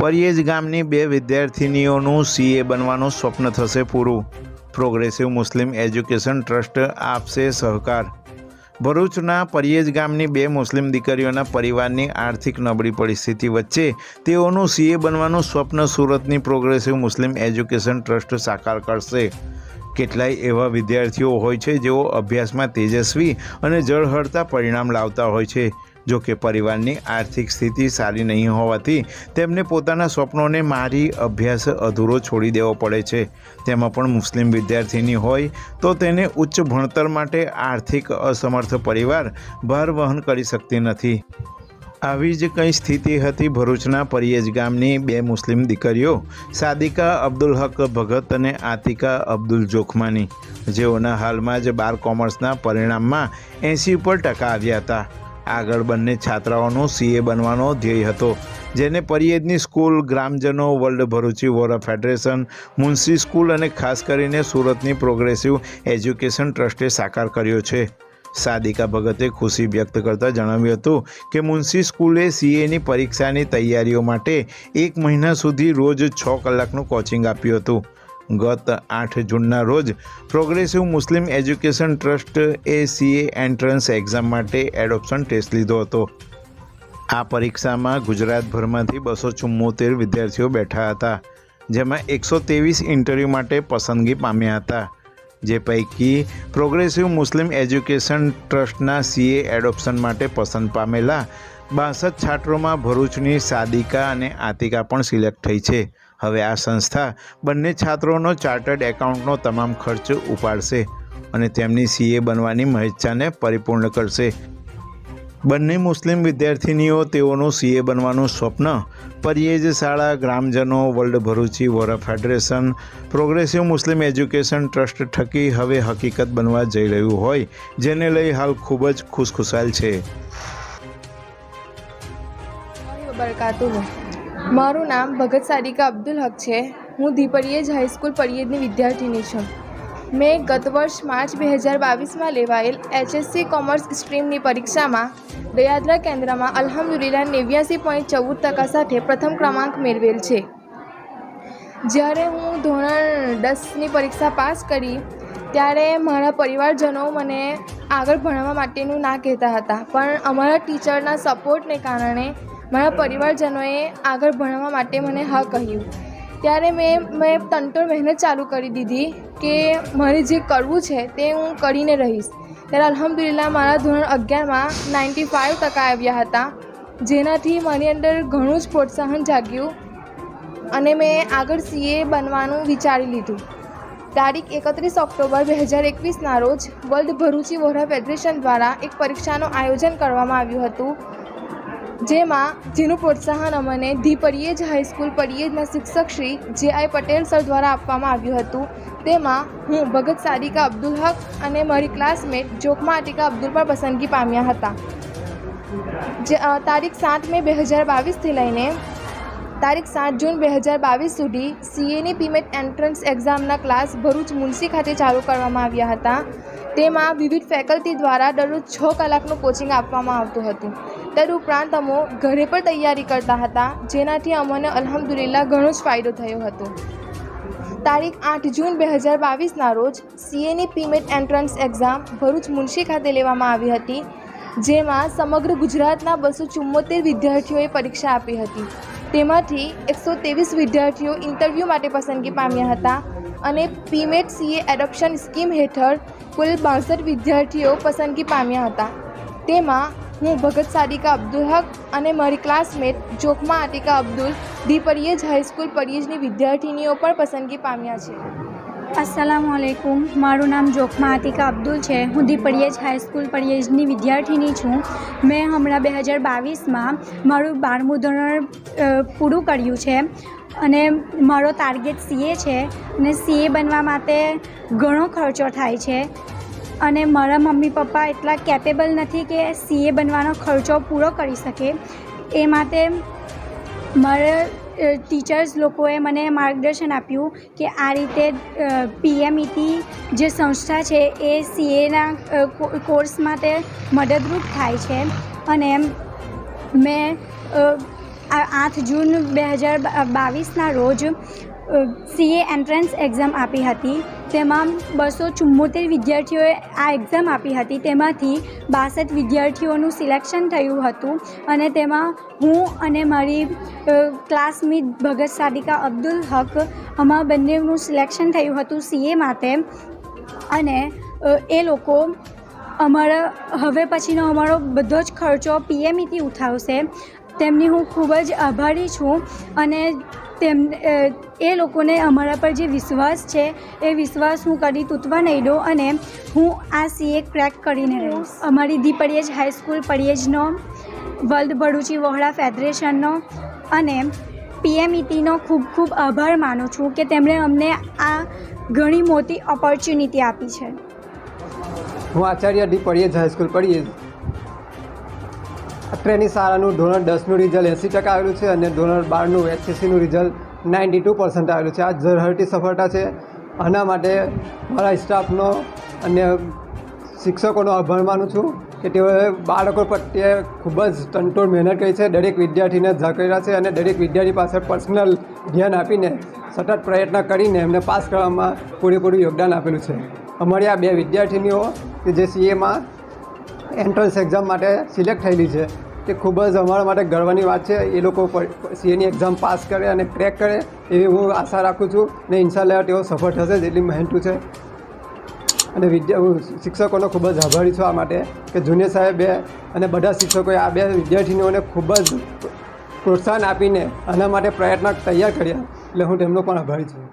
પરિયેજ ગામની બે વિદ્યાર્થિનીઓનું સીએ બનવાનું સ્વપ્ન થશે પૂરું. પ્રોગ્રેસિવ મુસ્લિમ એજ્યુકેશન ટ્રસ્ટ આપશે સહકાર. ભરૂચના પરિયેજ ગામની બે મુસ્લિમ દીકરીઓના પરિવારની આર્થિક નબળી પરિસ્થિતિ વચ્ચે તેઓનું સીએ બનવાનું સ્વપ્ન સુરતની પ્રોગ્રેસિવ મુસ્લિમ એજ્યુકેશન ટ્રસ્ટ સાકાર કરશે. કેટલાય એવા વિદ્યાર્થીઓ હોય છે જેઓ અભ્યાસમાં તેજસ્વી અને જળહળતા પરિણામ લાવતા હોય છે. જો કે પરિવારની આર્થિક સ્થિતિ સારી નહીં હોવાથી તેમને પોતાના સ્વપ્નોને મારી અભ્યાસ અધૂરો છોડી દેવો પડે છે. તેમાં પણ મુસ્લિમ વિદ્યાર્થીની હોય તો તેને ઉચ્ચ ભણતર માટે આર્થિક અસમર્થ પરિવાર ભાર વહન કરી શકતી નથી. આવી જ કંઈ સ્થિતિ હતી ભરૂચના પરિયજ ગામની બે મુસ્લિમ દીકરીઓ, સાદિકા અબ્દુલ હક ભગત અને આતિકા અબ્દુલ જોખમાની. જેઓના હાલમાં જ બાર કોમર્સના પરિણામમાં એંસી ઉપર ટકા આવ્યા હતા. આગળ બંને છાત્રાઓનો સીએ બનવાનો ધ્યેય હતો, જેને પરિયેજની સ્કૂલ, ગ્રામજનો, world Bharuchi, Vora federation, Munshi school અને ખાસ કરીને સુરતની પ્રોગ્રેસિવ એજ્યુકેશન ટ્રસ્ટે સાકાર કર્યો છે. સાદિકા ભગતે ખુશી વ્યક્ત કરતાં જણાવ્યું હતું કે મુનશી સ્કૂલે સીએની પરીક્ષાની તૈયારીઓ માટે એક મહિના સુધી રોજ છ કલાકનું કોચિંગ આપ્યું હતું. ગત આઠ જૂનના રોજ પ્રોગ્રેસિવ મુસ્લિમ એજ્યુકેશન ટ્રસ્ટ એ સીએ એન્ટ્રન્સ એક્ઝામ માટે એડોપ્શન ટેસ્ટ લીધો હતો. આ પરીક્ષામાં ગુજરાતભરમાંથી બસો ચુમ્મોતેર વિદ્યાર્થીઓ બેઠા હતા, જેમાં એકસો ત્રેવીસ ઇન્ટરવ્યૂ માટે પસંદગી પામ્યા હતા. જે પૈકી પ્રોગ્રેસિવ મુસ્લિમ એજ્યુકેશન ટ્રસ્ટના સીએ એડોપ્શન માટે પસંદ પામેલા બાસઠ છાત્રોમાં ભરૂચની સાદિકા અને આતિકા પણ સિલેક્ટ થઈ છે. હવે આ સંસ્થા બંને છાત્રોનો ચાર્ટર્ડ એકાઉન્ટનો તમામ ખર્ચ ઉપાડશે અને તેમની સીએ બનવાની મહેચ્છાને પરિપૂર્ણ કરશે. બંને મુસ્લિમ વિદ્યાર્થિનીઓ તેઓનું સીએ બનવાનું સ્વપ્ન, પરિયેજ શાળા, ગ્રામજનો, world Bharuchi, Vora federation, progressive Muslim education trust થકી હવે હકીકત બનવા જઈ રહ્યું હોય, જેને લઈ હાલ ખૂબ જ ખુશખુશાલ છે. મારું નામ ભગત સારિકા અબ્દુલ હક છે. હું દીપરિયેજ હાઈસ્કૂલ પરિયેજની વિદ્યાર્થીની છું. મેં ગત વર્ષ માર્ચ બે હજાર બાવીસમાં લેવાયેલ એચએસસી કોમર્સ સ્ટ્રીમની પરીક્ષામાં દયાદરા કેન્દ્રમાં અલ્હમ્દુલિલ્લાહ નેવ્યાસી પોઈન્ટ ચૌદ ટકા સાથે પ્રથમ ક્રમાંક મેળવેલ છે. જ્યારે હું ધોરણ દસની પરીક્ષા પાસ કરી, ત્યારે મારા પરિવારજનો મને આગળ ભણવા માટેનું ના કહેતા હતા. પણ અમારા ટીચરના સપોર્ટને કારણે મારા પરિવારજનોએ આગળ ભણવા માટે મને હા કહ્યું. ત્યારે મેં મેં તંતોડ મહેનત ચાલુ કરી દીધી કે મારે જે કરવું છે તે હું કરીને રહીશ. ત્યારે અલ્હમ્દુલિલ્લાહ મારા ધોરણ અગિયારમાં નાઇન્ટી ફાઇવ ટકા આવ્યા હતા, જેનાથી મારી અંદર ઘણું જ પ્રોત્સાહન જાગ્યું અને મેં આગળ સીએ બનવાનું વિચારી લીધું. તારીખ એકત્રીસ ઓક્ટોબર બે હજાર એકવીસના રોજ વર્લ્ડ ભરૂચી વોરા ફેડરેશન દ્વારા એક પરીક્ષાનું આયોજન કરવામાં આવ્યું હતું. જેમાં જેનું પ્રોત્સાહન અમને ધી પરિયેજ હાઈસ્કૂલ પરિયેજના શિક્ષક શ્રી જે આઈ પટેલ સર દ્વારા આપવામાં આવ્યું હતું. તેમાં હું ભગત સારિકા અબ્દુલ હક અને મારી ક્લાસમેટ જોકમા આટિકા અબ્દુલ પર પસંદગી પામ્યા હતા. જે તારીખ સાત મે બે હજાર બાવીસથી લઈને તારીખ સાત જૂન બે હજાર બાવીસ સુધી સીએની પીમેટ એન્ટ્રન્સ એક્ઝામના ક્લાસ ભરૂચ મુનસી ખાતે ચાલુ કરવામાં આવ્યા હતા. તેમાં વિવિધ ફેકલ્ટી દ્વારા દરરોજ છ કલાકનું કોચિંગ આપવામાં આવતું હતું. તદુપરાંત અમો ઘરે પણ તૈયારી કરતા હતા, જેનાથી અમને અલહમદુલિલ્લા ઘણો જ ફાયદો થયો હતો. તારીખ આઠ જૂન બે હજાર બાવીસના રોજ સીએની PMET entrance exam Bharuch Munshi ખાતે લેવામાં આવી હતી, જેમાં સમગ્ર ગુજરાતના બસો ચુમ્મોતેર વિદ્યાર્થીઓએ પરીક્ષા આપી હતી. તેમાંથી એકસો ત્રેવીસ વિદ્યાર્થીઓ ઇન્ટરવ્યૂ માટે પસંદગી પામ્યા હતા અને પીમેટ સીએ એડોપ્શન સ્કીમ હેઠળ કુલ બાસઠ વિદ્યાર્થીઓ પસંદગી પામ્યા હતા. તેમાં હું ભગત સાદિકા અબ્દુલ હક અને મારી classmate જોખમા Atika Abdul the Pariyej high school પરિયેજની વિદ્યાર્થીનીઓ પણ પસંદગી પામ્યા છે. અસલામ અલૈકુમ મારું નામ જોખમા આતિકા અબ્દુલ છે. હું ધી પડિયેજ હાઈસ્કૂલ પડિયેજની વિદ્યાર્થીની છું. મેં હમણાં બે હજાર બાવીસમાં મારું બારમું ધોરણ પૂરું કર્યું છે અને મારો ટાર્ગેટ સીએ છે અને સીએ બનવા માટે ઘણો ખર્ચો થાય છે. અને મારા મમ્મી પપ્પા એટલા કેપેબલ નથી કે સીએ બનવાનો ખર્ચો પૂરો કરી શકે. એ માટે મારા ટીચર્સ લોકોએ મને માર્ગદર્શન આપ્યું કે આ રીતે પીએમઈટી જે સંસ્થા છે એ સીએના કોર્સ માટે મદદરૂપ થાય છે. અને મેં આઠ જૂન બે હજાર બાવીસના રોજ સીએ એન્ટ્રન્સ એક્ઝામ આપી હતી. તેમાં બસો ચુમ્મોતેર વિદ્યાર્થીઓએ આ એક્ઝામ આપી હતી. તેમાંથી બાસઠ વિદ્યાર્થીઓનું સિલેક્શન થયું હતું અને તેમાં હું અને મારી ક્લાસમેટ ભગત સાદિકા અબ્દુલ હક અમારા બંનેનું સિલેક્શન થયું હતું સીએ માટે. અને એ લોકો અમારા, હવે પછીનો અમારો બધો જ ખર્ચો પીએમઈથી ઉઠાવશે. તેમની હું ખૂબ જ આભારી છું અને તેમ એ લોકોને અમારા પર જે વિશ્વાસ છે એ વિશ્વાસ હું કદી તૂટવા નહીં દઉં અને હું આ સીએ ક્રેક કરીને રહીશ. અમારી ધી પડિયેજ હાઈસ્કૂલ પડિયેજનો વર્લ્ડ ભરૂચી વહોળા ફેડરેશનનો અને પીએમઈટીનો ખૂબ ખૂબ આભાર માનું છું કે તેમણે અમને આ ઘણી મોટી ઓપોર્ચ્યુનિટી આપી છે. હું આચાર્ય ડી પડીએ હાઈસ્કૂલ પડીએ અત્રેની શાળાનું ધોરણ દસનું રિઝલ્ટ એંસી ટકા આવેલું છે અને ધોરણ બારનું એચસીસીનું રિઝલ્ટ નાઇન્ટી ટુ પર્સન્ટ આવેલું છે. આ ઝરહટી સફળતા છે. આના માટે મારા સ્ટાફનો અને શિક્ષકોનો આભાર માનું છું કે તેઓએ બાળકો પ્રત્યે ખૂબ જ તંટોડ મહેનત કરી છે. દરેક વિદ્યાર્થીને ઝાકર્યા છે અને દરેક વિદ્યાર્થી પાસે પર્સનલ ધ્યાન આપીને સતત પ્રયત્ન કરીને એમને પાસ કરવામાં પૂરેપૂરું યોગદાન આપેલું છે. અમારી આ બે વિદ્યાર્થીનીઓ કે જે સીએમાં એન્ટ્રન્સ એક્ઝામ માટે સિલેક્ટ થયેલી છે. તે ખૂબ જ અમારા માટે ગર્વની વાત છે. એ લોકો સીએની એક્ઝામ પાસ કરે અને ક્રેક કરે એવી હું આશા રાખું છું ને ઇન્શાલ્લાહ તેઓ સફળ થશે જેટલી મહેનતું છે. અને વિદ્યા, હું શિક્ષકોનો ખૂબ જ આભારી છું આ માટે કે જુનિયર સાહેબે અને બધા શિક્ષકોએ આ બે વિદ્યાર્થીનીઓને ખૂબ જ પ્રોત્સાહન આપીને આના માટે પ્રયત્ન તૈયાર કર્યા. એટલે હું તેમનો પણ આભારી છું.